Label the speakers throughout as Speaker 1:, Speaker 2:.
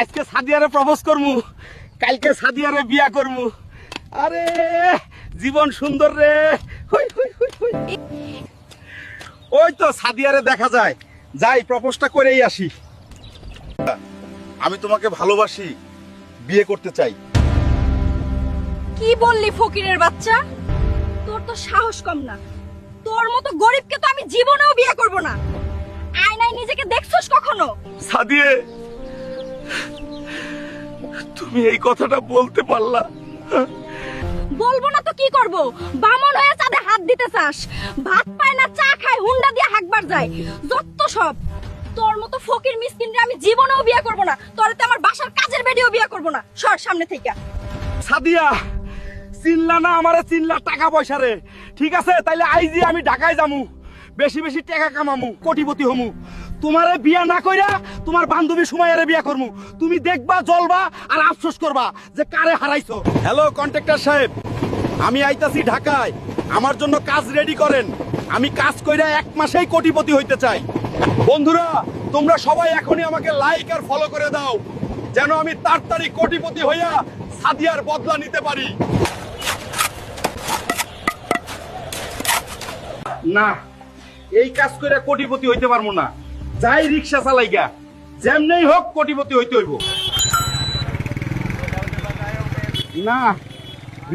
Speaker 1: আজকে সাদিয়ারে প্রপোজ করমু কালকে সাদিয়ারে বিয়া করমু। আরে জীবন সুন্দর রে। ওই তো সাদিয়ারে দেখা যায়। যাই প্রপোজটা করেই আসি। আমি তোমাকে ভালোবাসি বিয়ে করতে চাই।
Speaker 2: কি বললি ফকিরের বাচ্চা? তোর তো সাহস কম না। তোর মতো গরিবকে তো আমি জীবনেও বিয়ে করব না। আয়নায় নিজেকে দেখছস কখনো?
Speaker 1: সাদিয়ে তুমি এই কথাটা বলতে পারলা।
Speaker 2: বলব না তো কি করব? বামন হয়ে চাঁদে হাত দিতে চাস। ভাত পায় না চা খায় হুন্ডা দিয়ে হাকবার যায়। যত সব। তোর মতো ফকির মিসকিনরে আমি জীবনেও বিয়ে করব না। তোরতে আমার বাসার কাজের বেডিও বিয়ে করব না। সর সামনে থেকে।
Speaker 1: সাদিয়া চিনলা না আমারে? চিনলা টাকা পয়সা রে। ঠিক আছে? তাইলে আইজি আমি ঢাকায় যামু। বেশি বেশি টাকা কামামু কোটিপতি হমু। তোমারে বিয়া না কইরা তোমার বান্ধবী সুমাইয়ারে বিয়া করমু। তুমি দেখবা জ্বলবা আর আফসোস করবা যে কারে হারাইছো। হ্যালো কন্ট্রাক্টর সাহেব। আমি আইতাছি ঢাকায়। আমার জন্য কাজ রেডি করেন। আমি কাজ কইরা এক মাসেই কোটিপতি হইতে চাই। বন্ধুরা তোমরা সবাই এখনই আমাকে লাইক আর ফলো করে দাও। যেন আমি তাড়াতাড়ি কোটিপতি হইয়া সাদিয়ার বদলা নিতে পারি। না এই কাজ করে কোটিপতি হইতে পারব না। যাই রিক্সা চালাইগা, যেমনেই হোক কোটিপতি হইতে হইব। না,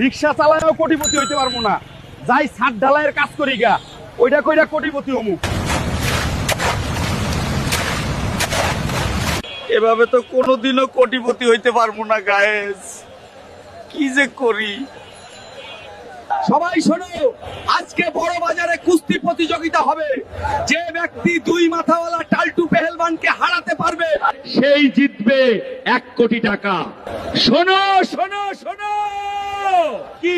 Speaker 1: রিক্সা চালায়ও কোটিপতি হইতে পারব না। যাই ছাদ ঢালাইয়ের কাজ করি গা ওইটা কইরা কোটিপতি হমু। এভাবে তো কোনোদিনও কোটিপতি হইতে পারব না গায়েস কি যে করি? সবাই শোনো, আজকে বড় কুস্তি প্রতিযোগিতা হবে। যে ব্যক্তি দুই মাথাওয়ালা টালটু পেহেলবানকে হারাতে পারবে, সেই জিতবে এক কোটি টাকা। শোনো শোনো শোনো! কি?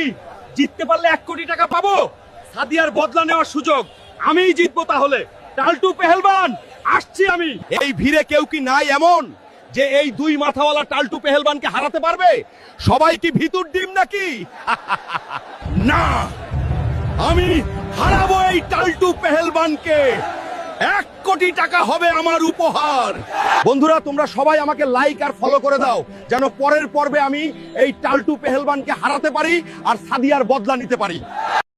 Speaker 1: জিততে পারলে এক কোটি টাকা পাবো? সাদিয়ার বদলা নেওয়ার সুযোগ। আমিই জিতবো তাহলে। টালটু পেহেলবান, আসছি আমি। এই ভিড়ে কেউ কি নাই এমন যে এই দুই মাথাওয়ালা টালটু পেহেলবানকে হারাতে পারবে? সবাই কি ভিতর ডিম নাকি? না, আমি হারাবো এই টালটু পেহেলবানকে। এক কোটি টাকা হবে আমার উপহার। বন্ধুরা, তোমরা সবাই আমাকে লাইক আর ফলো করে দাও, যেন পরের পর্বে আমি এই টালটু পেহেলবানকে হারাতে পারি আর সাদিয়ার বদলা নিতে পারি।